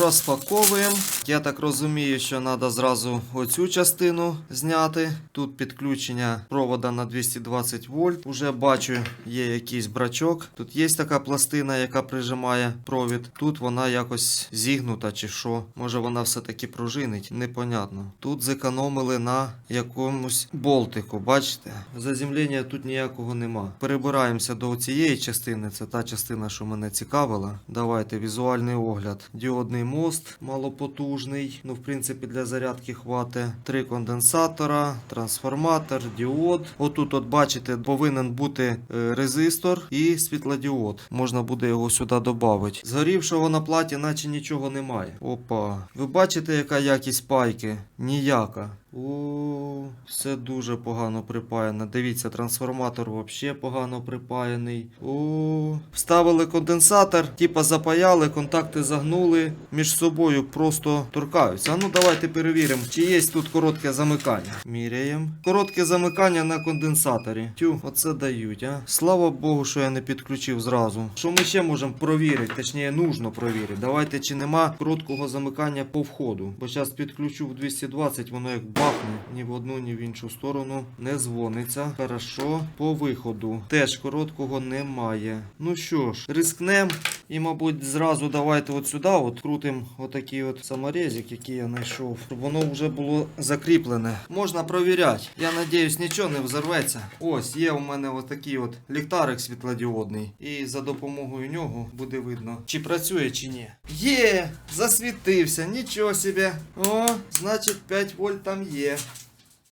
Розпаковуємо. Я так розумію, що треба зразу оцю частину зняти. Тут підключення провода на 220 вольт. Уже бачу, є якийсь брачок. Тут є така пластина, яка прижимає провід. Тут вона якось зігнута чи що. Може вона все-таки пружинить, непонятно. Тут зекономили на якомусь болтику, бачите? Заземлення тут ніякого нема. Перебираємося до цієї частини. Це та частина, що мене цікавила. Давайте візуальний огляд. Діодний мост малопотужний. Ну, в принципі, для зарядки хватить. Три конденсатора, трансформатор, діод. Отут, от бачите, повинен бути е, резистор і світлодіод. Можна буде його сюди додати. Згорівшого на платі, наче нічого немає. Опа. Ви бачите, яка якість пайки? Ніяка. О, все дуже погано припаяно. Дивіться, трансформатор взагалі погано припаяний. О, вставили конденсатор, типа запаяли, контакти загнули, між собою просто торкаються. А ну давайте перевіримо, чи є тут коротке замикання. Міряємо. Коротке замикання на конденсаторі. Тю, оце дають, а. Слава Богу, що я не підключив зразу. Що ми ще можемо провірити? Точніше, нужно провірити. Давайте, чи нема короткого замикання по входу. Бо зараз підключу в 220, воно як бахне ні в одну, ні в іншу сторону не дзвониться. Хорошо. По виходу теж короткого немає. Ну що ж, рискнем. І, мабуть, зразу давайте от сюди от крутим отакий от саморезик, який я знайшов, щоб воно вже було закріплене. Можна провіряти. Я надіюсь, нічого не взорветься. Ось є у мене отакий от ліхтарик світлодіодний. І за допомогою нього буде видно, чи працює, чи ні. Є! Засвітився, нічого собі. О, значить 5 вольт там є.